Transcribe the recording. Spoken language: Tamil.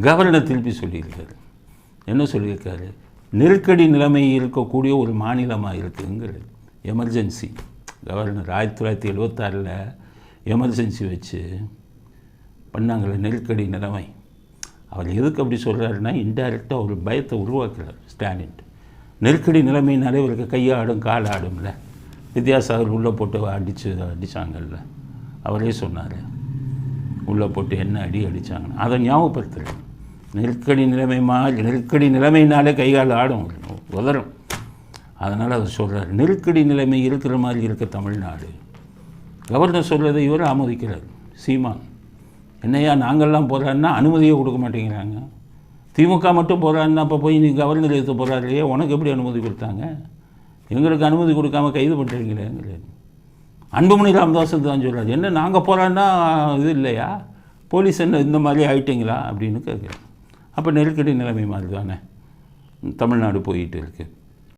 கவர்னர் திருப்பி சொல்லியிருக்காரு. என்ன சொல்லியிருக்காரு? நெருக்கடி நிலைமை இருக்கக்கூடிய ஒரு மாநிலமாக இருக்குங்கிறது. எமர்ஜென்சி. கவர்னர் ஆயிரத்தி தொள்ளாயிரத்தி எழுபத்தாறில் எமர்ஜென்சி வச்சு பண்ணாங்கள நெருக்கடி நிலைமை. அவர் எதுக்கு அப்படி சொல்கிறாருன்னா இன்டைரக்டாக ஒரு பயத்தை உருவாக்குறார் ஸ்டாலின். நெருக்கடி நிலைமைனாலே இவருக்கு கையாடும் காலாடும்ல. வித்யாசாகர் உள்ளே போட்டு அடித்து அடித்தாங்கல்ல அவரே சொன்னார். உள்ளே போட்டு என்ன அடி அடித்தாங்கன்னு அதை ஞாபகப்படுத்துகிறேன் நெருக்கடி நிலைமை மா நெருக்கடி நிலைமைனாலே கைகால் ஆடும் உதறும். அதனால் அவர் சொல்கிறார் நெருக்கடி நிலைமை இருக்கிற மாதிரி இருக்க தமிழ்நாடு. கவர்னர் சொல்கிறதை இவர் ஆமோதிக்கிறார் சீமான். என்னையா நாங்கள்லாம் போகிறான்னா அனுமதியே கொடுக்க மாட்டேங்கிறாங்க. திமுக மட்டும் போகிறான்னா அப்போ போய் நீ கவர்னர் எடுத்து போகிறாரு இல்லையா? உனக்கு எப்படி அனுமதி கொடுத்தாங்க? எங்களுக்கு அனுமதி கொடுக்காம கைது பண்ணுறீங்களேங்கிறது அன்புமணி ராமதாஸ் தான் சொல்கிறார் என்ன நாங்கள் போகிறான்னா இது இல்லையா? போலீஸ் என்ன இந்த மாதிரி ஆயிட்டீங்களா? அப்படின்னு கேட்குறேன் அப்போ நெருக்கடி நிலைமை மாதிரி தானே தமிழ்நாடு போயிட்டு இருக்குது